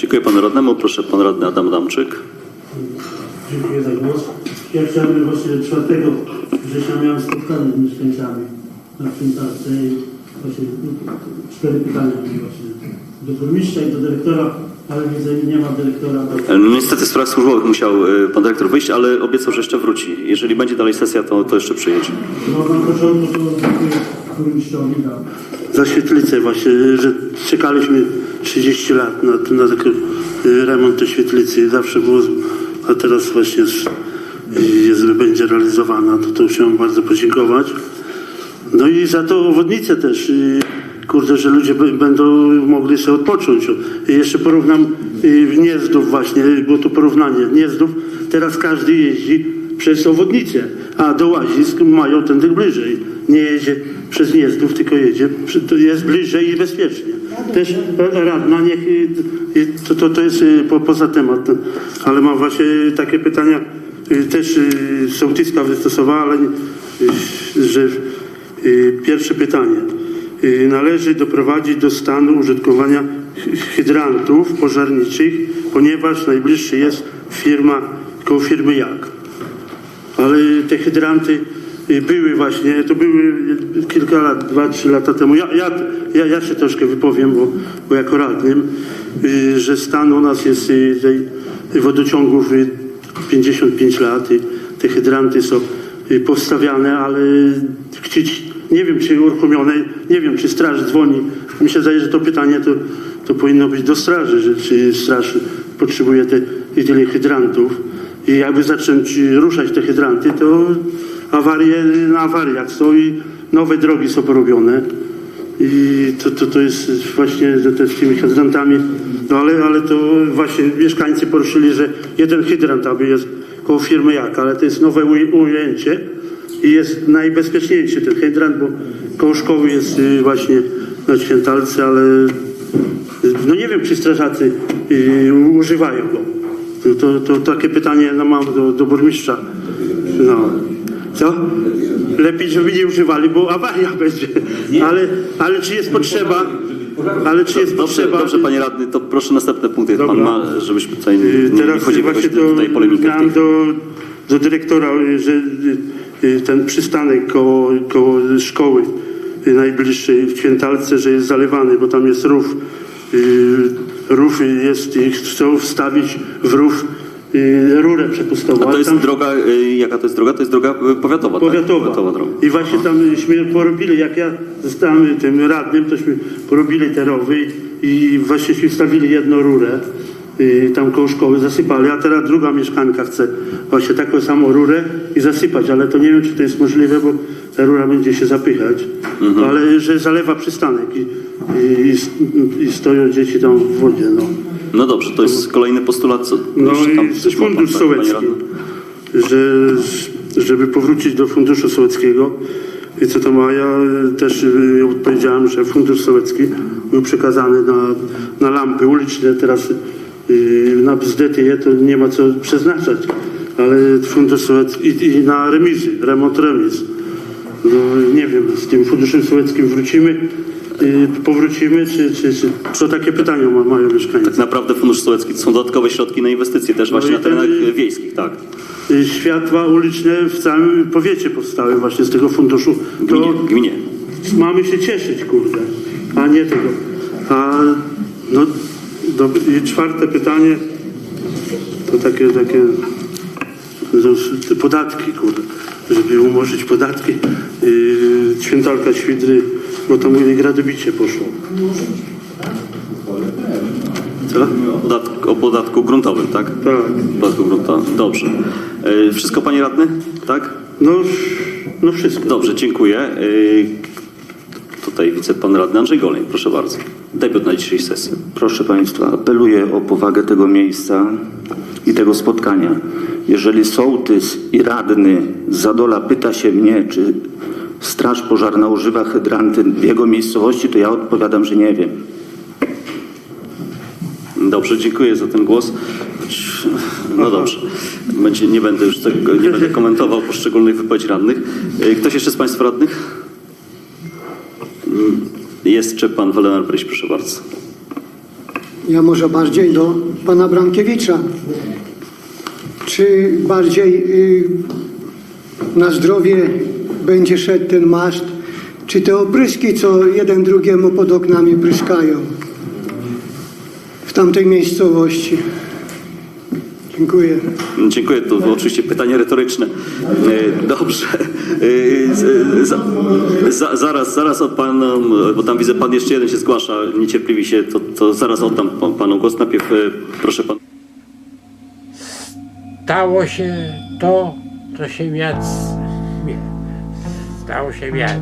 Dziękuję panu radnemu. Proszę pan radny Adam Adamczyk. Dziękuję za głos. Ja chciałbym właśnie 4 września miałem spotkanie z mieszkańcami na Przyntawce i właśnie cztery pytania właśnie do burmistrza i do dyrektora, ale widzę, nie ma dyrektora. E, No niestety w sprawach służbowych musiał e, pan dyrektor wyjść, ale obiecał, że jeszcze wróci. Jeżeli będzie dalej sesja, to, to jeszcze przyjedzie. No na początku to dziękuję burmistrzowi za świetlicę właśnie, że czekaliśmy 30 lat na, na taki y, remont tej świetlicy. Zawsze było, a teraz właśnie jest, jest, będzie realizowana. To, to chciałem bardzo podziękować. No i za to obwodnicę też. y, Kurde, że ludzie będą mogli sobie odpocząć. I jeszcze porównam y, Gniezdów właśnie, było to porównanie Gniezdów. Teraz każdy jeździ przez obwodnicę, a do Łazisk mają tędy bliżej. Nie jedzie przez Gniezdów, tylko jedzie, jest bliżej i bezpiecznie. Też radna, niech, y, y, to, to, to jest po, poza temat, ale mam właśnie takie pytania, też sołtyska wystosowała, ale że pierwsze pytanie. Należy doprowadzić do stanu użytkowania hy- hydrantów pożarniczych, ponieważ najbliższy jest firma, koło firmy Jak. Ale te hydranty były właśnie, to były kilka lat, dwa, trzy lata temu. Ja, ja, ja, ja się troszkę wypowiem, bo, bo jako radnym, y, że stan u nas jest y, wodociągów y, 55 lat i te hydranty są y, powstawiane, ale chcieć, nie wiem czy uruchomione, nie wiem czy straż dzwoni. Mi się zdaje, że to pytanie to, to powinno być do straży, że czy straż potrzebuje te, tyle hydrantów. I jakby zacząć ruszać te hydranty, to awarie na awariach są i nowe drogi są porobione. I to, to, to jest właśnie to z tymi hydrantami. No ale, ale to właśnie mieszkańcy poruszyli, że jeden hydrant aby jest koło firmy Jak, ale to jest nowe uj- ujęcie i jest najbezpieczniejszy ten hydrant, bo koło szkoły jest y, właśnie na Świętalce, ale no nie wiem, czy strażacy y, używają go. To, to, to takie pytanie no, mam do, do burmistrza. No. Co? Lepiej, żeby nie używali, bo awaria będzie. Ale, ale czy jest potrzeba? Ale czy jest Dobrze, potrzeba? dobrze panie radny, to proszę następne punkty, jak pan Dobra. ma, żebyśmy tutaj nie, Y, nie Teraz wchodzili właśnie tutaj to polemikę. w tej miałem do, do dyrektora, y, że y, ten przystanek koło, koło szkoły y, najbliższej w Świętalce, że jest zalewany, bo tam jest rów. Y, Rów jest i chcą wstawić w rów rurę przepustową. A to jest tam- droga, y, jaka to jest droga? To jest droga y, powiatowa, Powiatowa. tak? Powiatowa droga. I właśnie tam myśmy porobili, jak ja zostałem tym radnym, tośmy porobili te rowy i właścieśmy wstawili jedną rurę y, tam koło szkoły, zasypali, a teraz druga mieszkanka chce właśnie taką samą rurę i zasypać, ale to nie wiem, czy to jest możliwe, bo ta rura będzie się zapychać, Mhm. ale że zalewa przystanek i, i, i, stoją dzieci tam w wodzie, no. No dobrze, to jest kolejny postulat. Co, No i pan, fundusz tak, sołecki, że, żeby powrócić do funduszu sołeckiego i co to ma, ja też y, odpowiedziałem, że fundusz sołecki był przekazany na, na lampy uliczne, teraz y, na bzdety je to nie ma co przeznaczać, ale fundusz sołecki i, i na remizy, remont remiz. No nie wiem, z tym funduszem sołeckim wrócimy, y, powrócimy, czy, czy, czy co takie pytania ma, mają mieszkańcy? Tak naprawdę Fundusz Sołecki to są dodatkowe środki na inwestycje też właśnie i na ten- terenach y, wiejskich, tak. Y, światła uliczne w całym powiecie powstały właśnie z tego funduszu. Gminie, To gminie. mamy się cieszyć, kurde, a nie tego. A no, i czwarte pytanie to takie, takie no, podatki, kurde, żeby umorzyć podatki. Yy, świętalka Świdry, bo tam mówię, gradobicie poszło. Co? O podatku, o podatku gruntowym, tak? Tak. Podatku gruntowym. Dobrze. Y, Wszystko panie radny? Tak? No, no wszystko. Dobrze, dziękuję. Y, Tutaj wicepan radny Andrzej Goleń, proszę bardzo. Debiut na dzisiejszej sesji. Proszę Państwa, apeluję o powagę tego miejsca i tego spotkania. Jeżeli sołtys i radny z Zadola pyta się mnie, czy Straż Pożarna używa hydranty w jego miejscowości, to ja odpowiadam, że nie wiem. Dobrze, dziękuję za ten głos. No dobrze. Będzie, nie będę już tego, nie będę komentował poszczególnych wypowiedzi radnych. Y, Ktoś jeszcze z Państwa radnych? Jest czy pan Waldemar Bryś, proszę bardzo. Ja może bardziej do pana Brankiewicza. Czy bardziej y, na zdrowie będzie szedł ten maszt, czy te opryski, co jeden drugiemu pod oknami pryskają w tamtej miejscowości? Dziękuję. Dziękuję, to było oczywiście pytanie retoryczne. E, Dobrze. E, z- za, za, zaraz, zaraz od panom, bo tam widzę, pan jeszcze jeden się zgłasza, niecierpliwi się, to, to zaraz oddam pan- panu głos. Najpierw e, proszę pan. stało się to, co się miać stało się miać.